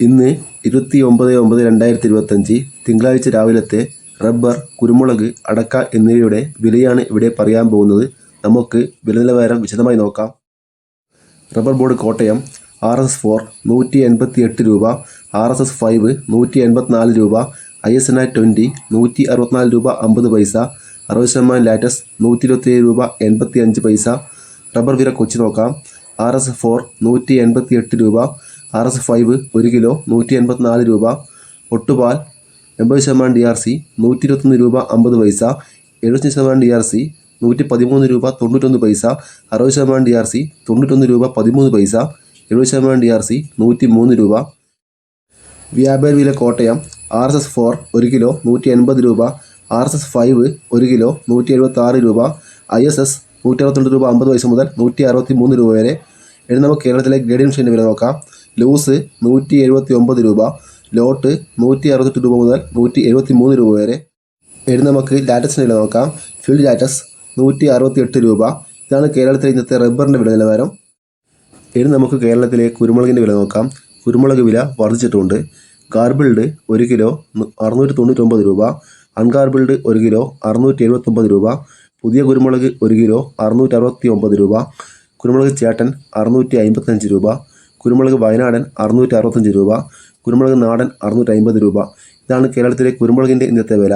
ഇന്ന് ഇരുപത്തി ഒമ്പത് ഒമ്പത് രണ്ടായിരത്തി ഇരുപത്തഞ്ച് തിങ്കളാഴ്ച രാവിലത്തെ റബ്ബർ കുരുമുളക് അടക്ക എന്നിവയുടെ വിലയാണ് ഇവിടെ പറയാൻ പോകുന്നത്. നമുക്ക് വില നിലവാരം വിശദമായി നോക്കാം. Rubber board Kottayam R S four നൂറ്റി എൺപത്തി എട്ട് രൂപ ആർ എസ് എസ് ഫൈവ് നൂറ്റി എൺപത്തിനാല് രൂപ I S N R twenty നൂറ്റി അറുപത്തിനാല് രൂപ അമ്പത് പൈസ അറുപത് ശതമാനം ലാറ്റസ് നൂറ്റി ഇരുപത്തിയേഴ് രൂപ എൺപത്തി അഞ്ച് പൈസ. റബ്ബർ വില കൊച്ചി നോക്കാം. ആർ എസ് ഫോർ നൂറ്റി എൺപത്തി എട്ട് രൂപ ആർ എസ് ഫൈവ് ഒരു കിലോ നൂറ്റി എൺപത്തിനാല് രൂപ. ഒട്ടുപാൽ എൺപത് ശതമാനം ഡി ആർ സി നൂറ്റി ഇരുപത്തൊന്ന് രൂപ അമ്പത് പൈസ. എഴുപത്തി ശതമാനം ഡി ആർ സി നൂറ്റി പതിമൂന്ന് രൂപ തൊണ്ണൂറ്റൊന്ന് പൈസ. അറുപത് ശതമാനം ഡി ആർ സി തൊണ്ണൂറ്റൊന്ന് രൂപ പതിമൂന്ന് പൈസ. എഴുപത് ശതമാനം ഡി ആർ സി നൂറ്റി മൂന്ന് രൂപ. വ്യാപാര വില Kottayam R S S four ഒരു കിലോ നൂറ്റി എൺപത് രൂപ. ആർ എസ് എസ് ഫൈവ് ഒരു കിലോ നൂറ്റി എഴുപത്തി ആറ് രൂപ. ഐ എസ് എസ് നൂറ്റി അറുപത്തിരണ്ട് രൂപ അമ്പത് പൈസ മുതൽ നൂറ്റി അറുപത്തി മൂന്ന് രൂപ വരെ. ഇനി നമുക്ക് കേരളത്തിലെ ഗ്രേഡിയൻ മെഷീന്റെ വില നോക്കാം. ലൂസ് നൂറ്റി എഴുപത്തി ഒമ്പത് രൂപ ലോട്ട് നൂറ്റി അറുപത്തെട്ട് രൂപ മുതൽ നൂറ്റി എഴുപത്തി മൂന്ന് രൂപ വരെ. ഇനി നമുക്ക് ലാറ്റസിന്റെ വില നോക്കാം. ഫീൽഡ് ലാറ്റസ് നൂറ്റി അറുപത്തി എട്ട് രൂപ. ഇതാണ് കേരളത്തിലെ ഇന്നത്തെ റബ്ബറിന്റെ വില നിലവാരം. ഇനി നമുക്ക് കേരളത്തിലെ കുരുമുളകിന്റെ വില നോക്കാം. കുരുമുളക് വില വർദ്ധിച്ചിട്ടുണ്ട്. ഗാർബിൾഡ് ഒരു കിലോ അറുന്നൂറ്റി തൊണ്ണൂറ്റൊമ്പത് രൂപ. അൺഗാർബിൾഡ് ഒരു കിലോ അറുന്നൂറ്റി എഴുപത്തൊമ്പത് രൂപ. പുതിയ കുരുമുളക് ഒരു കിലോ അറുന്നൂറ്റി അറുപത്തി ഒമ്പത് രൂപ. കുരുമുളക് ചേട്ടൻ അറുന്നൂറ്റി അമ്പത്തഞ്ച് രൂപ. കുരുമുളക് വയനാടൻ അറുന്നൂറ്റി അറുപത്തഞ്ച് രൂപ കുരുമുളക് നാടൻ അറുന്നൂറ്റി അമ്പത് രൂപ. ഇതാണ് കേരളത്തിലെ കുരുമുളകിന്റെ ഇന്നത്തെ വില.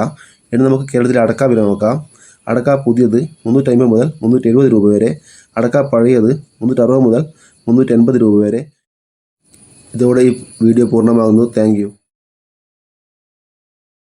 ഇനി നമുക്ക് കേരളത്തിലെ അടക്ക വില നോക്കാം. അടക്ക പുതിയത് മുന്നൂറ്റമ്പത് മുതൽ മുന്നൂറ്റി എഴുപത് രൂപ വരെ. അടക്ക പഴയത് മുന്നൂറ്റി അറുപത് മുതൽ മുന്നൂറ്റി എൺപത് രൂപ വരെ. ഇതോടെ ഈ വീഡിയോ പൂർണമാകുന്നു. താങ്ക്